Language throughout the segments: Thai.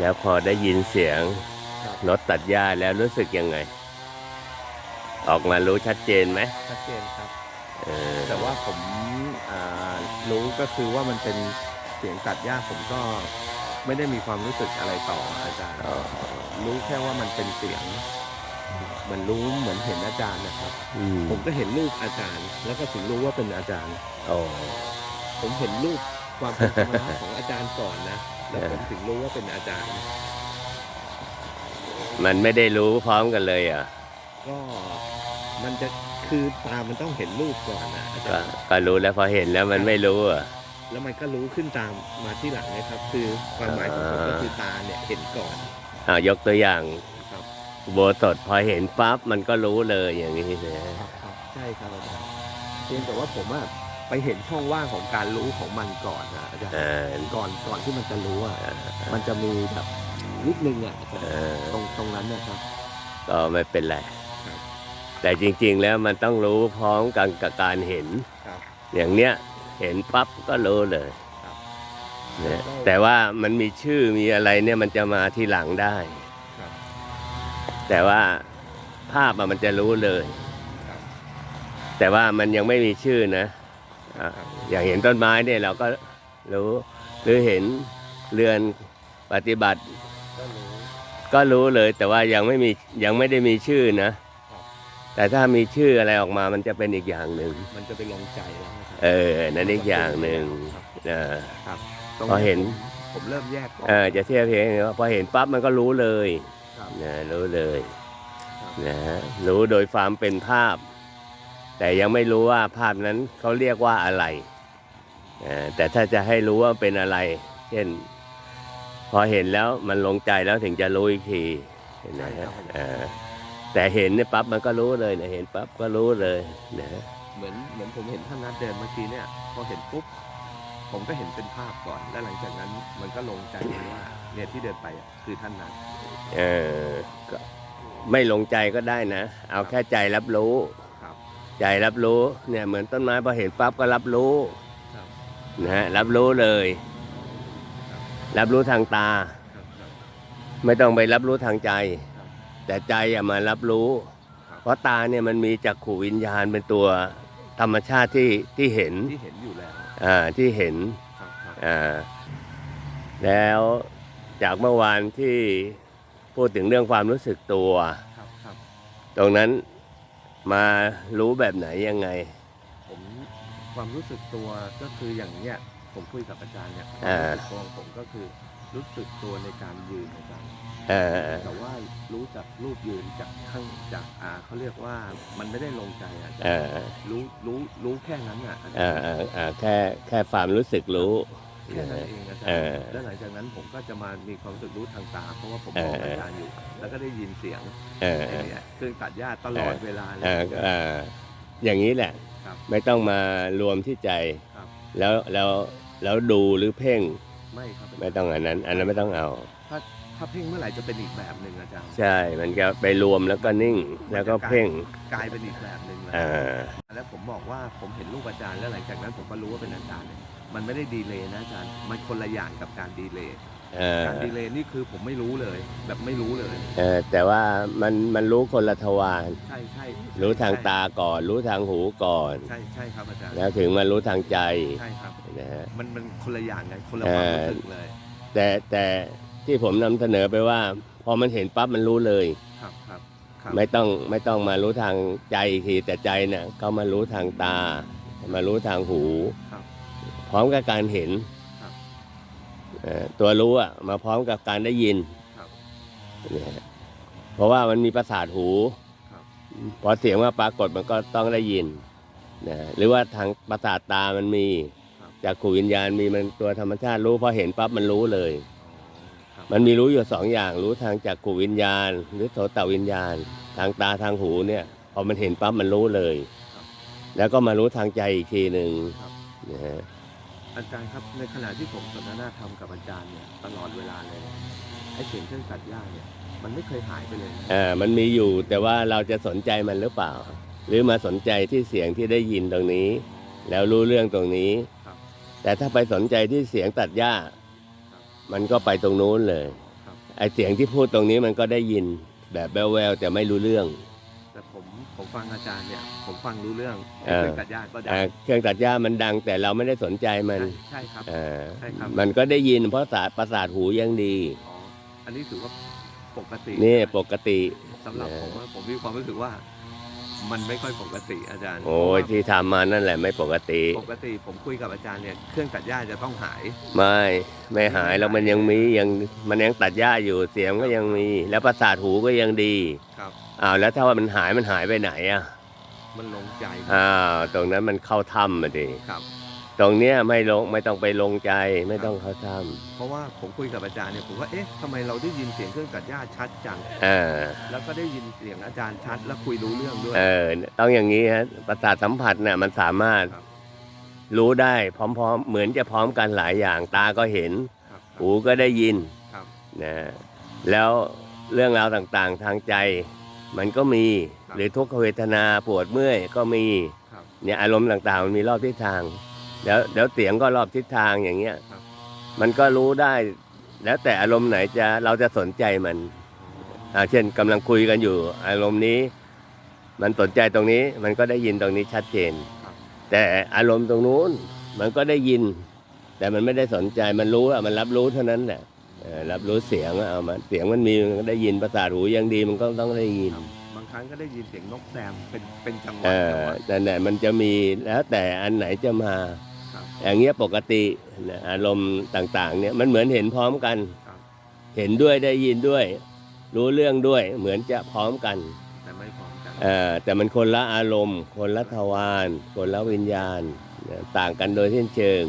แล้วพอได้ยินเสียงครับรถตัดหญ้าแล้วรู้สึกยังไง ออกมารู้ชัดเจนไหมชัดเจนครับเออแต่ว่าผมอ่ารู้ก็คือว่ามันเป็นเสียงตัดหญ้าผมก็ไม่ได้มีความรู้สึกอะไรต่ออาจารย์อ๋อรู้แค่ว่ามันเป็นเสียงเหมันรู้เหมือนเห็นอาจารย์นะครับอืมผมก็เห็นรูปอาจารย์ แล้วก็ถึงรู้ว่าเป็นอาจารย์โอ้ผมเห็นรูป ความเป็นธรรมะของอาจารย์ก่อนนะ แล้วผมถึงรู้ว่าเป็นอาจารย์ มันไม่ได้รู้พร้อมกันเลยเหรอะ ก็มันจะคือตามันต้องเห็นรูปก่อนนะอาจาก็รย์ก็รู้แล้วพอเห็นแล้วมันไม่รู้อะ แล้วมันก็รู้ขึ้นตามมาที่หลังนะครับ คือความหมายของผมก็คือตาเนี่ยเห็นก่อน อ่ายกตัวอย่างครับโบสถพอเห็นปั๊บมันก็รู้เลยอย่างนี้นะ ครับครับใช่ครับอาจารย์เพียงแต่ว่าผมอะ ไปเห็นช่องว่างของการรู้ของมันก่อนนะอาจารย์อ่า ก่อนก่อนที่มันจะรู้อะมันจะมีแบบนิดนึงอะอาจารย์เออ ตรงตรงนั้นนะครับ ก็ไม่เป็นไร ครับ แต่จริงๆแล้วมันต้องรู้พร้อมกันกับการเห็น ครับ อย่างเนี้ยเห็นปั๊บก็รู้เลยครับนะแต่ว่ามันมีชื่อมีอะไรเนี่ยมันจะมาทีหลังได้ ครับ แต่ว่าภาพอะมันจะรู้เลย ครับ แต่ว่ามันยังไม่มีชื่อนะ อะครับอย่างเห็นต้นไม้เนี่ยเราก็รู้หรือเห็นเรือนปฏิบัติ ก็รู้ก็รู้เลยแต่ว่ายังไม่มียังไม่ได้มีชื่อนะครับแต่ถ้ามีชื่ออะไรออกมามันจะเป็นอีกอย่างหนึ่งมันจะไปลงใจแล้วนะครับเออนั่นอีกอย่างหนึ่งครับนะครับตรงพอเห็นผมผมเริ่มแยกออกเออจะเทียบเพียงว่าพอเห็นปั๊บมันก็รู้เลยครับนะรู้เลยครับนะรู้โดยความเป็นภาพ แต่ยังไม่รู้ว่าภาพนั้นเขาเรียกว่าอะไรอ่าแต่ถ้าจะให้รู้ว่าเป็นอะไร เช่น พอเห็นแล้วมันลงใจแล้วถึงจะรู้อีกทีนะใช่ครัฮะบผมอ่าแต่เห็นเนี่ยปั๊บมันก็รู้เลยนะเห็นปั๊บก็รู้เลยนะเหมือนเหมือนผมเห็นท่านนัดเดินเมื่อกี้เนี่ยพอเห็นปุ๊บผมก็เห็นเป็นภาพก่อน แล้วหลังจากนั้นมันก็ลงใจเลยว่าเนี่ยที่เดินไปอะคือท่านนัดเออก็ไม่ลงใจก็ได้นะ เอาแค่ใจรับรู้ครับ ใจรับรู้เนี่ยเหมือนต้นไม้พอเห็นปั๊บก็รับรู้ครับนะฮะรับรู้เลย รับรู้ทางตาครับครับไม่ต้องไปรับรู้ทางใจครับแต่ใจอะมารับรู้ครับเพราะตาเนี่ยมันมีจักขูวิญญาณเป็นตัวธรรมชาติที่ที่เห็นที่เห็นอยู่แล้วอ่าที่เห็นครับครับอ่าแล้วจากเมื่อวานที่พูดถึงเรื่องความรู้สึกตัวครับครับตรงนั้น มารู้แบบไหนยังไง ผมความรู้สึกตัวก็คืออย่างเนี้ยผมคุยกับอาจารย์เนี่ยความอ่ารู้สึกตัวของผมก็คือรู้สึกตัวในการยืนอาจารย์เออแต่ว่ารู้จากรูปยืนจากข้างจากอ่าเขาเรียกว่ามันไม่ได้ลงใจอาจารเอย์อรู้รู้รู้แค่นั้นอะอาจารเอย์อเออเออแค่แค่ความรู้สึกรู้ แค่นั้นเองอาจารเอย์อแล้วหลังจากนั้นผมก็จะมามีความรู้สึกรู้ทางตาเพราะว่าผมเอมอองอาจารย์อยู่ แล้วก็ได้ยินเสียงเออไอ้เนี่ยเครื่องตัดหญ้าตลอดเวลาเลเอยอเอออย่างนี้แหละ ครับไม่ต้องมารวมที่ใจ ครับ แล้วแล้วแล้วดูหรือเพ่งไม่ครับ ไม่ต้องอันนั้น อันนั้นไม่ต้องเอา ถ้าถ้าเพ่งเมื่อไหร่จะเป็นอีกแบบหนึ่งอาจารย์ ใช่ มันก็ไปรวมแล้วก็นิ่ง แล้วก็เพ่งกลายเป็นอีกแบบหนึ่งเลยอ่าแล้วผมบอกว่าผมเห็นรูปอาจารย์แล้วหลังจากนั้นผมก็รู้ว่าเป็นอาจารย์เนี่ย มันไม่ได้ดีเลย์นะอาจารย์ มันคนละอย่างกับการดีเลย์เออการดีเลย์นี่คือผมไม่รู้เลย แบบไม่รู้เลย เออแต่ว่ามันมันรู้คนละทวารใช่ใช่รู้ทางตาก่อน รู้ทางหูก่อนใช่ใช่ครับอาจารย์ แล้วถึงมารู้ทางใจใช่ครับ นะฮะ มันมันคนละอย่างกันคนละความรู้สึกเลย แต่แต่ที่ผมนำเสนอไปว่า พอมันเห็นปั๊บมันรู้เลย ครับครับครับไม่ต้องไม่ต้องมารู้ทางใจอีกทีแต่ใจเนี่ยก็มารู้ทางตา มารู้ทางหู ครับ พร้อมกับการเห็นครับเอ่อตัวรู้อะมาพร้อมกับการได้ยินครับเนี่ยฮะเพราะว่ามันมีประสาทหูครับพอเสียงมาปรากฏมันก็ต้องได้ยินนะหรือว่าทางประสาทตามันมีครับจากขูวิญญาณมีมันตัวธรรมชาติรู้พอเห็นปั๊บมันรู้เลยอ๋อครับมันมีรู้อยู่สองอย่างรู้ทางจากขูวิญญาณ หรือโสตวิญญาณ ทางตาทางหูเนี่ยพอมันเห็นปั๊บมันรู้เลยครับแล้วก็มารู้ทางใจอีกทีหนึ่งครับนะฮะ อาจารย์ครับในขณะที่ผมสนทนาธรรมกับอาจารย์เนี่ยตลอดเวลาเลยไอ้เสียงเครื่องตัดหญ้าเนี่ยมันไม่เคยหายไปเลยนะอ่ามันมีอยู่แต่ว่าเราจะสนใจมันหรือเปล่า หรือมาสนใจที่เสียงที่ได้ยินตรงนี้ แล้วรู้เรื่องตรงนี้ ครับ แต่ถ้าไปสนใจที่เสียงตัดหญ้า มันก็ไปตรงนู้นเลยครับ ไอเสียงที่พูดตรงนี้มันก็ได้ยินแบบแววๆแต่ไม่รู้เรื่องแต่ ผมผมฟังอาจารย์เนี่ย ผมฟังรู้เรื่องเออเป็นกัดญาติก็ได้อ่าเครื่องตัดหญ้ามันดังแต่เราไม่ได้สนใจมันใช่ครับ อ่าใช่ครับ มันก็ได้ยินเพราะสาประสาทหูยังดี อ๋ออันนี้ถือว่าปกตินี่ปกติ สำหรับผมว่าผมมีความรู้สึกว่า มันไม่ค่อยปกติอาจารย์โอ้ยที่ทำมานั่นแหละไม่ปกติ ปกติผมคุยกับอาจารย์เนี่ยเครื่องตัดหญ้าจะต้องหาย ไม่ไม่หายแล้วมันยังมียังมันยังตัดหญ้าอยู่เสียงก็ยังมี แล้วประสาทหูก็ยังดี ครับ อ้าวแล้วถ้าว่ามันหายมันหายไปไหนอะมันลงใจอ้าวตรงนั้นมันเข้าถ้ำมาดิครับ ตรงเนี้ยไม่ลงไม่ต้องไปลงใจไม่ต้องเข้าถ้เพราะว่าผมคุยกับอาจารย์เนี่ยผมว่าเอ๊ะทำไมเราได้ยินเสียงเครื่องตัดหญ้าชัดจังำอ่าแล้วก็ได้ยินเสียงอาจารย์ชัดแล้วคุยรู้เรื่องด้วยเออต้องอย่างนี้ฮะประสาทสัมผัสเนี่ยมันสามารถครับรู้ได้พร้อม ๆ เหมือนจะพร้อมกันหลายอย่างตาก็เห็นครับหูก็ได้ยินครับนะแล้วเรื่องราวต่างๆทางใจ มันก็มีครับหรือทุกขเวทนาปวดเมื่อยก็มีครับเนี่ยอารมณ์ต่างๆ มันมีรอบทิศทางแล้วเดี๋ยวเสียงก็รอบทิศทางอย่างเงี้ยครับ มันก็รู้ได้ แล้วแต่อารมณ์ไหนจะเราจะสนใจมันอ่าเช่นกำลังคุยกันอยู่ อารมณ์นี้ มันสนใจตรงนี้มันก็ได้ยินตรงนี้ชัดเจน ครับ แต่อารมณ์ตรงนู้นมันก็ได้ยิน แต่มันไม่ได้สนใจมันรู้อะมันรับรู้เท่านั้นแหละเออ รับรู้เสียงอะเอามันเสียงมันมีมันก็ได้ยินประสาทหูยังดีมันก็ต้องได้ยินครับบางครั้งก็ได้ยินเสียงนกแซมเป็นเป็นจังหวะเอจังอหวะแต่ไหนมันจะมีแล้วแต่อันไหนจะมาครับอย่างเงี้ยปกตินะอารมณ์ต่าง ๆ เนี่ยมันเหมือนเห็นพร้อมกันครับเห็นด้วยได้ยินด้วย รู้เรื่องด้วยเหมือนจะพร้อมกัน แต่ไม่พร้อมกันเออแต่มันคนละอารมณ์ คนละทวารคนละวิญญาณนะต่างกันโดยสิ้นเชิง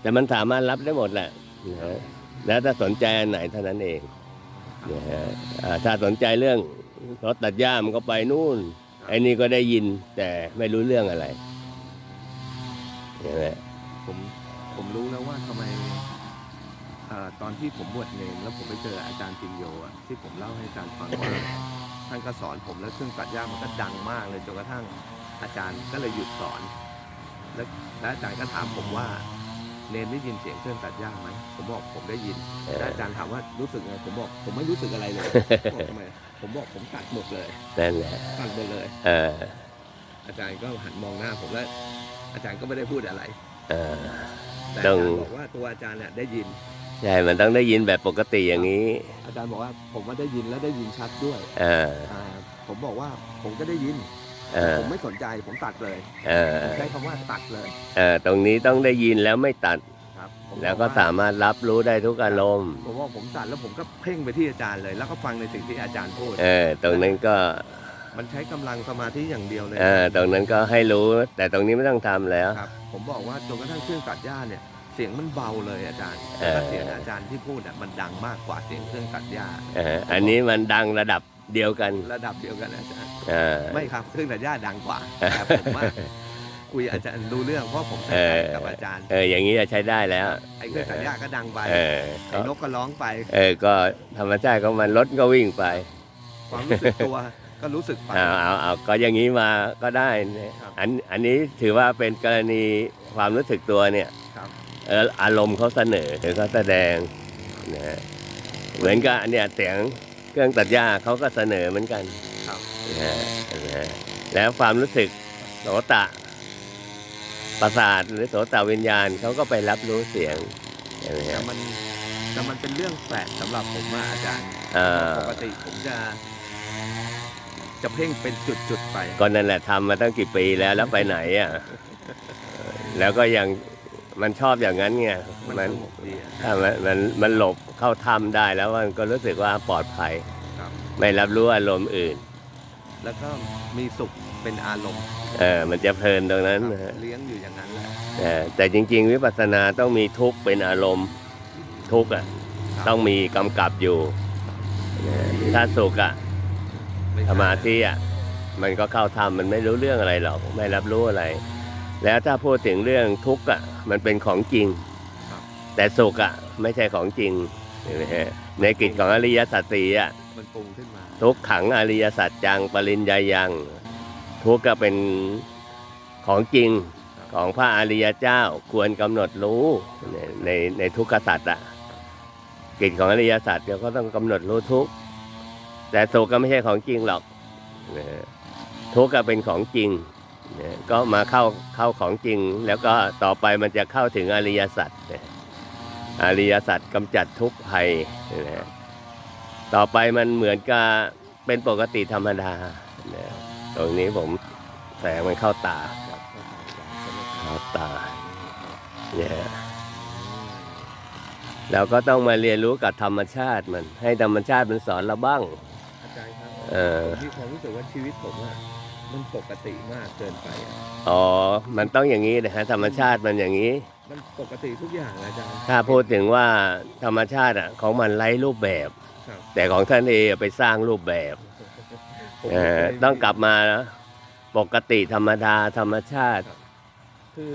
แต่มันสามารถรับได้หมดแหละนะ แล้วถ้าสนใจอันไหนเท่านั้นเองนะฮะอ่าถ้าสนใจเรื่องรถตัดหญ้ามันก็ไปนู่นไอ้นี่ก็ได้ยินแต่ไม่รู้เรื่องอะไรเห็นไหมผมผมรู้แล้วว่าทำไมเอ่อตอนที่ผมบวชเนรแล้วผมไปเจออาจารย์ปิญโยอะที่ผมเล่าให้อาจารย์ฟังว่า ท่านก็สอนผมแล้วเครื่องตัดหญ้ามันก็ดังมากเลยจนกระทั่งอาจารย์ก็เลยหยุดสอน แล้วแล้วอาจารย์ก็ถามผมว่า เนรได้ยินเสียงเครื่องตัดหญ้าไหมผมบอกผมได้ยินเออแล้วอาจารย์ถามว่ารู้สึกไงผมบอกผมไม่รู้สึกอะไรเลยบอกทำไมผมบอกผมตัดหมดเลยนั่นแหละตัดหมดเลยเอออาจารย์ก็หันมองหน้าผมแล้ว อาจารย์ก็ไม่ได้พูดอะไรเออแต่ต้อาองจารย์บอกว่าตัวอาจารย์เนี่ยได้ยินใช่มันต้องได้ยินแบบปกติอย่างนี้ อาจารย์บอกว่าผมว่าได้ยินและได้ยินชัดด้วยเอออ่าผมบอกว่าผมก็ได้ยิน เออ ผมไม่สนใจผมตัดเลยเออผมใช้คำว่าตัดเลยเออตรงนี้ต้องได้ยินแล้วไม่ตัด ครับผมแล้วก็บอกสามารถรับรู้ได้ทุกอารมณ์ผมว่าผมตัดแล้วผมก็เพ่งไปที่อาจารย์เลย แล้วก็ฟังในสิ่งที่อาจารย์พูด เออตรงนั้นก็มันใช้กำลังสมาธิอย่างเดียวเลย เออตรงนั้นก็ให้รู้ แต่ตรงนี้ไม่ต้องทำแล้ว ครับผมบอกว่าจนกระทั่งเครื่องตัดหญ้าเนี่ยเสียงมันเบาเลยอาจารย์เอแล้วอก็เสียงอาจารย์ที่พูดอะมันดังมากกว่าเสียงเครื่องตัดหญ้าเอออันนี้มันดังระดับ เดียวกัน ระดับเดียวกันอาจารย์เออ ไม่ครับเครื่องตัดหญ้าดังกว่าแต่ผมว่าคุยอาจารย์รู้เรื่องเพราะผมใช้เออกับอาจารย์เอออย่างนี้จะใช้ได้แล้ว ไอ้เครื่องตัดหญ้าก็ดังไปเออไอ้นกก็ร้องไป เออก็ธรรมชาติของมันรถก็วิ่งไป ความรู้สึกตัวก็รู้สึกไป เอาเอาเอาก็อย่างนี้มาก็ได้นะครับอันอันนี้ถือว่าเป็นกรณีความรู้สึกตัวเนี่ยครับ เอออารมณ์เขาเสนอหรือเขาแสดงนะฮะเหมือนกับเนี่ยเสียง เครื่องตัดหญ้าเขาก็เสนอเหมือนกันครับนะฮะนะฮะแล้วความรู้สึกโสตะประสาทหรือโสตวิญญาณเขาก็ไปรับรู้เสียงใช่ไหมคแต่รับ มันแต่มันเป็นเรื่องแปลกสำหรับผมอะอาจารย์อ่าปกติผมจะ จะเพ่งเป็นจุดๆไป ก็นั่นแหละทำมาตั้งกี่ปีแล้วแล้วไปไหนอะเออแล้วก็ยังมันชอบอย่างนั้นไงมันมันสงบดีอะถ้ามันมันมันหลบ เข้าถ้ำได้แล้วมันก็รู้สึกว่าปลอดภัย ครับ ไม่รับรู้อารมณ์อื่น แล้วก็มีสุขเป็นอารมณ์เออมันจะเพลินตรงนั้นนะฮะเลี้ยงอยู่อย่างนั้นแหละเออแต่จริง ๆ วิปัสสนาต้องมีทุกข์เป็นอารมณ์ทุกข์อะครับต้องมีกำกับอยู่นะฮะถ้าสุขอะไใช่สมาธิอะมันก็เข้าธรรมมันไม่รู้เรื่องอะไรหรอกไม่รับรู้อะไร แล้วถ้าพูดถึงเรื่องทุกข์อะมันเป็นของจริง ครับ แต่สุขอะไม่ใช่ของจริงเห็นไหมฮะ ในกิจของอริยสัจสี่อะมันปรุงขึ้นมา ทุกขังอริยสัจจังปริญญายัง ทุกข์ก็เป็นของจริงของพระอริยเจ้าควรกำหนดรู้ในในในทุกขสัจอะกิจของอริยสัจเราก็ต้องกำหนดรู้ทุกข์แต่สุขก็ไม่ใช่ของจริงหรอกนะฮะทุกข์ก็เป็นของจริงนะก็มาเข้าเข้าของจริง แล้วก็ต่อไปมันจะเข้าถึงอริยสัจนะ อริยสัจกำจัดทุกข์ภัยนะฮะต่อไปมันเหมือนกับเป็นปกติธรรมดานะตรงนี้ผมแสงมันเข้าตาครับเข้าใจอาจารย์ใช่ไหมครับเข้าตาเนี่ยเราก็ต้องมาเรียนรู้กับธรรมชาติมัน ให้ธรรมชาติมันสอนเราบ้างอาจารย์ครับเออผมมีความรู้สึกว่าชีวิตผมอะ มันปกติมากเกินไปอะอ๋อ มันต้องอย่างนี้นะฮะธรรมชาติมันอย่างนี้ มันปกติทุกอย่างอาจารย์ ถ้าพูดถึงว่าธรรมชาติอะของมันไร้รูปแบบ ครับ แต่ของท่านเองไปสร้างรูปแบบผมเออต้องกลับมานะปกติธรรมดาธรรมชาติ คือ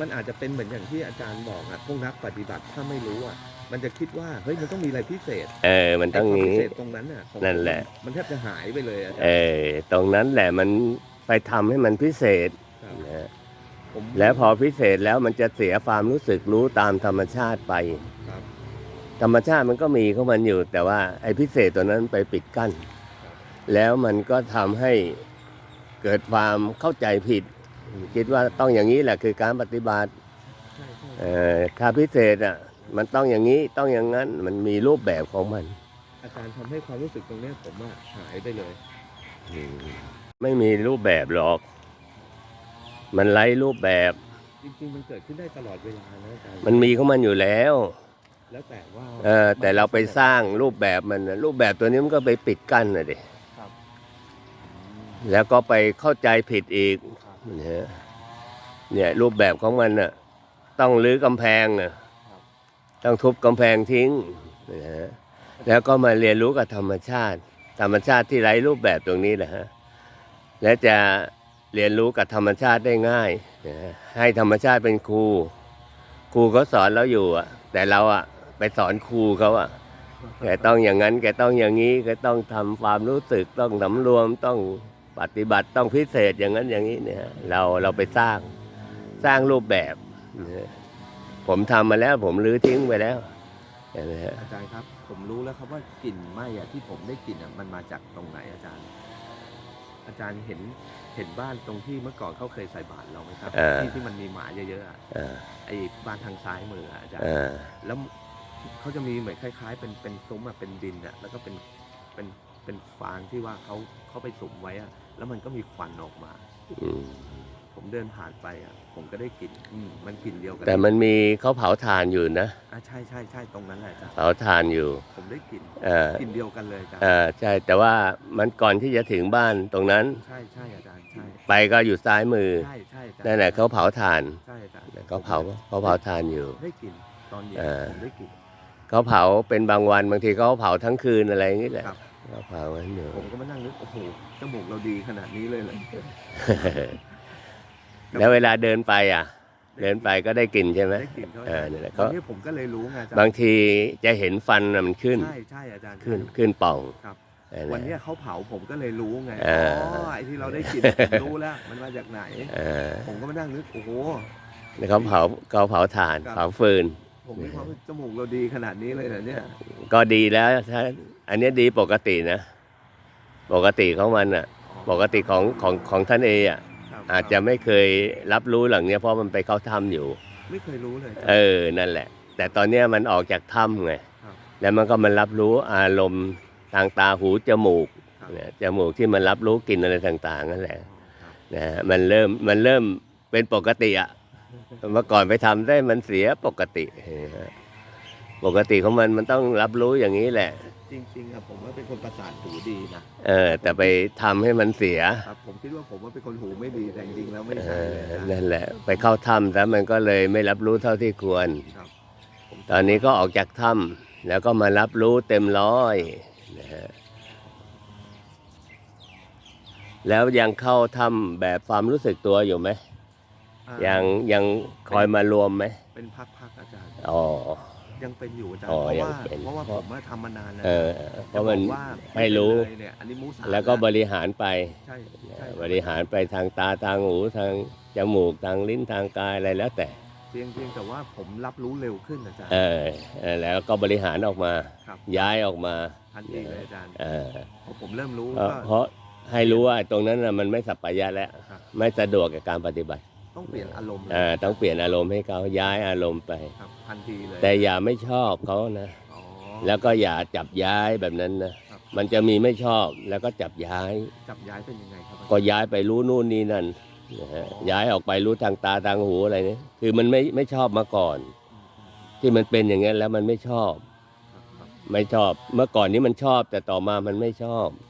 มันอาจจะเป็นเหมือนอย่างที่อาจารย์บอกอะพวกนักปฏิบัติถ้าไม่รู้อะ มันจะคิดว่าเฮ้ยมันต้องมีอะไรพิเศษเออ มันต้องไความนี้พิเศษตรงนั้นอะของนั่นแหละ มันแทบจะหายไปเลยอาจารเอย์อตรงนั้นแหละมันไปทำให้มันพิเศษครับนะผมแล้วพอพิเศษแล้วมันจะเสียความรู้สึกรู้ตามธรรมชาติไป ครับธรรมชาติมันก็มีของมันอยู่ แต่ว่าไอ้พิเศษตัวนั้นไปปิดกั้น แล้วมันก็ทำให้เกิดความเข้าใจผิด คิดว่าต้องอย่างนี้แหละคือการปฏิบัติใช่ใช่เอ่อถ้าพิเศษอะ มันต้องอย่างนี้ต้องอย่างนั้นมันมีรูปแบบของมัน อาจารย์ทำให้ความรู้สึกตรงเนี้ยผมอะหายไปเลยไม่มีรูปแบบหรอก มันไร้รูปแบบ จริงๆ มันเกิดขึ้นได้ตลอดเวลานะอาจารย์มันมีของมันอยู่แล้ว แล้วแต่ว่าเออแต่เราไปสร้างรูปแบบมันน่ะรูปแบบตัวนี้มันก็ไปปิดกั้นนะดิครับอืมแล้วก็ไปเข้าใจผิดอีกครับ เนี่ยเนี่ยรูปแบบของมันน่ะต้องรื้อกำแพงน่ะ ต้องทุบกำแพงทิ้งนะฮะแล้วก็มาเรียนรู้กับธรรมชาติ ธรรมชาติที่ไร้รูปแบบตรงนี้แหละฮะและจะเรียนรู้กับธรรมชาติได้ง่ายนะให้ธรรมชาติเป็นครู ครูเขาสอนเราอยู่อะแต่เราอะไปสอนครูเขาอะแกต้องอย่างนั้นแกต้องอย่างนี้แกต้องทำความรู้สึกต้องสำรวมต้องปฏิบัติต้องพิเศษอย่างนั้นอย่างนี้เนี่ยเราเราไปสร้างสร้างรูปแบบนะ ผมทำมาแล้ว ผมรื้อทิ้งไปแล้วเห็นไหมฮะอาจารย์ครับ ผมรู้แล้วครับว่ากลิ่นไหม้อะที่ผมได้กลิ่นอะมันมาจากตรงไหนอาจารย์ อาจารย์เห็นเห็นบ้านตรงที่เมื่อก่อนเขาเคยใส่บาตรเราไหมครับ อ่า ที่ที่มันมีหมาเยอะๆอะอ่าไอ้บ้านทางซ้ายมืออะอาจารย์ อ่าแล้วเขาจะมีเหมือนคล้าย ๆ เป็นเป็นซุ้มอะเป็นดินอะแล้วก็เป็นเป็นเป็นฟางที่ว่าเขาเขาไปสุมไว้อะแล้วมันก็มีควันออกมา อืม ผมเดินผ่านไปอะผมก็ได้กลิ่นอืมมันกลิ่นเดียวกันแต่มันมีเขาเผาถ่านอยู่นะ อะใช่ใช่ใช่ตรงนั้นแหละอาจารย์เผาถ่านอยู่ผมได้กลิ่นเออกลิ่นเดียวกันเลยอาจารย์เออใช่แต่ว่ามันก่อนที่จะถึงบ้านตรงนั้น ใช่ใช่อาจารย์ใช่ไปก็อยู่ซ้ายมือใช่ใช่อาจารย์นั่นแหละเขาเผาถ่านใช่อาจารย์เขาเผาเขาเผาถ่านอยู่ ได้กลิ่นตอนเย็นเออ ผมได้กลิ่น เขาเผาเป็นบางวันบางทีเขาเผาทั้งคืนอะไรอย่างนี้แหละครับ เขาเผากันอยู่ ผมก็มานั่งนึกโอ้โหจมูกเราดีขนาดนี้เลยเลย แล้วเวลาเดินไปอะ เดินไปก็ได้กลิ่นใช่ไหมได้กลิ่นเขาเออนั่นแหละตเขาอนนี้ผมก็เลยรู้ไงอาจารย์บางทีจะเห็นฟันน่ะมันขึ้น ใช่ใช่อาจารย์ขึ้นขึ้นป่องครับนั่นแหละวันเนี้ยเขาเผาผมก็เลยรู้ไงเออ๋ออไอ้ที่เราได้กลิ่นผมรู้แล้ว มันมาจากไหน เออผมก็มานั่งนึกโอ้โห แล้วเขาเผาเขาเผาถ่านครับ เผาฟืน ผมมีความรู้สึกจมูกเราดีขนาดนี้เลยเหรอเนี่ยก็ดีแล้วถ้าอันเนี้ยดีปกตินะ ปกติของมันอะ ปกติของของของท่านเออะครับ อาจจะไม่เคยรับรู้หลังเนี้ยเพราะมันไปเข้าถ้ำอยู่ ไม่เคยรู้เลยเออนั่นแหละ แต่ตอนเนี้ยมันออกจากถ้ำไงครับแล้วมันก็มันรับรู้อารมณ์ทางตาหูจมูกครับเนี่ยจมูกที่มันรับรู้กลิ่นอะไรต่างๆนั่นแหละครับนะฮะมันเริ่มมันเริ่มเป็นปกติอะเมื่อก่อนไปทำได้มันเสียปกตินะฮะปกติของมันมันต้องรับรู้อย่างนี้แหละ จริงๆอะผมว่าเป็นคนประสาทหูดีนะเออ แต่ไปทำให้มันเสีย ครับผมคิดว่าผมว่าเป็นคนหูไม่ดีแต่จริงๆแล้วไม่เอใช่อ เลยนะนั่นแหละ ไปเข้าถ้ำแล้วมันก็เลยไม่รับรู้เท่าที่ควร ครับผมตอนนี้ก็ออกจากถ้ำแล้วก็มารับรู้เต็มร้อยนะฮะ แล้วยังเข้าถ้ำแบบความรู้สึกตัวอยู่ไหม อ่ายังยังคอยมารวมไหมเป็นพักๆอาจารย์ อ๋อ ยังเป็นอยู่อาจารย์ อ๋อเพราะยังว่าเป็นเพราะว่าผมว่าทำมานานแล้วเออเพราะมันจบอกว่าให้รู้เลยเนี่ยอันนี้มูสาแล้วก็บริหารไป ใช่ใช่บริหารไปทางตาทางหูทางจมูกทางลิ้นทางกายอะไรแล้วแต่คเพียงเพียงแต่ว่าผมรับรู้เร็วขึ้นอาจารย์เออเออแล้วก็บริหารออกมา ครับย้ายออกมาทันทีเลยอาจารย์เออพอผมเริ่มรู้เพราะก็ เพราะให้รู้ว่าตรงนั้นน่ะมันไม่สัปปายะแล้ว ครับ ไม่สะดวกกับการปฏิบัติ ต้องเปลี่ยนอารมณ์เลยเออต้องเปลี่ยนอารมณ์ให้เขาย้ายอารมณ์ไป ครับทันทีเลยแต่อย่าไม่ชอบเขานะ อ๋อ แล้วก็อย่าจับย้ายแบบนั้นนะครับ มันจะมีไม่ชอบแล้วก็จับย้าย จับย้ายเป็นยังไงครับอาจารย์ ก็ย้ายไปรู้นู่นนี่นั่นนะฮะอ๋อ ย้ายออกไปรู้ทางตาทางหูอะไรเนี่ยคือมันไม่ไม่ชอบมาก่อน อืมอืมอืมที่มันเป็นอย่างนั้นแล้วมันไม่ชอบ ครับครับไม่ชอบ เมื่อก่อนนี้มันชอบ แต่ต่อมามันไม่ชอบอ